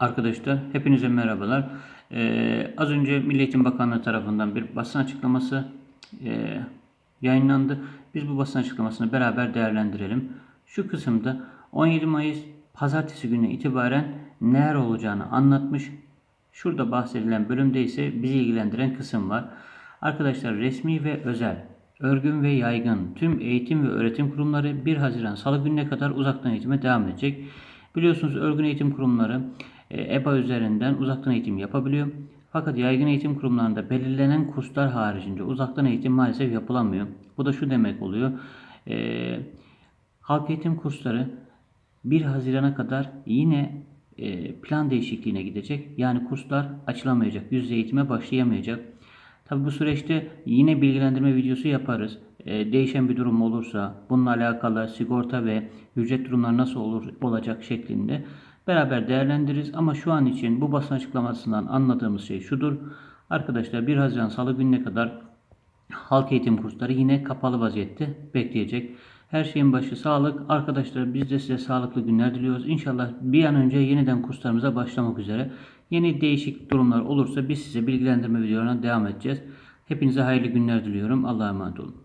Arkadaşlar hepinize merhabalar. Ee, az önce Milli Eğitim Bakanlığı tarafından bir basın açıklaması e, yayınlandı. Biz bu basın açıklamasını beraber değerlendirelim. Şu kısımda 17 Mayıs pazartesi gününe itibaren neler olacağını anlatmış. Şurada bahsedilen bölümde ise bizi ilgilendiren kısım var. Arkadaşlar resmi ve özel, örgün ve yaygın tüm eğitim ve öğretim kurumları 1 Haziran Salı gününe kadar uzaktan eğitime devam edecek. Biliyorsunuz örgün eğitim kurumları EBA üzerinden uzaktan eğitim yapabiliyor. Fakat yaygın eğitim kurumlarında belirlenen kurslar haricince uzaktan eğitim maalesef yapılamıyor. Bu da şu demek oluyor. E, halk eğitim kursları 1 Haziran'a kadar yine e, plan değişikliğine gidecek. Yani kurslar açılamayacak. Yüz eğitime başlayamayacak. Tabi bu süreçte yine bilgilendirme videosu yaparız. E, değişen bir durum olursa bununla alakalı sigorta ve ücret durumları nasıl olur olacak şeklinde beraber değerlendiririz. Ama şu an için bu basın açıklamasından anladığımız şey şudur. Arkadaşlar 1 Haziran Salı gününe kadar halk eğitim kursları yine kapalı vaziyette bekleyecek. Her şeyin başı sağlık. Arkadaşlar biz de size sağlıklı günler diliyoruz. İnşallah bir an önce yeniden kurslarımıza başlamak üzere. Yeni değişik durumlar olursa biz size bilgilendirme videolarına devam edeceğiz. Hepinize hayırlı günler diliyorum. Allah'a emanet olun.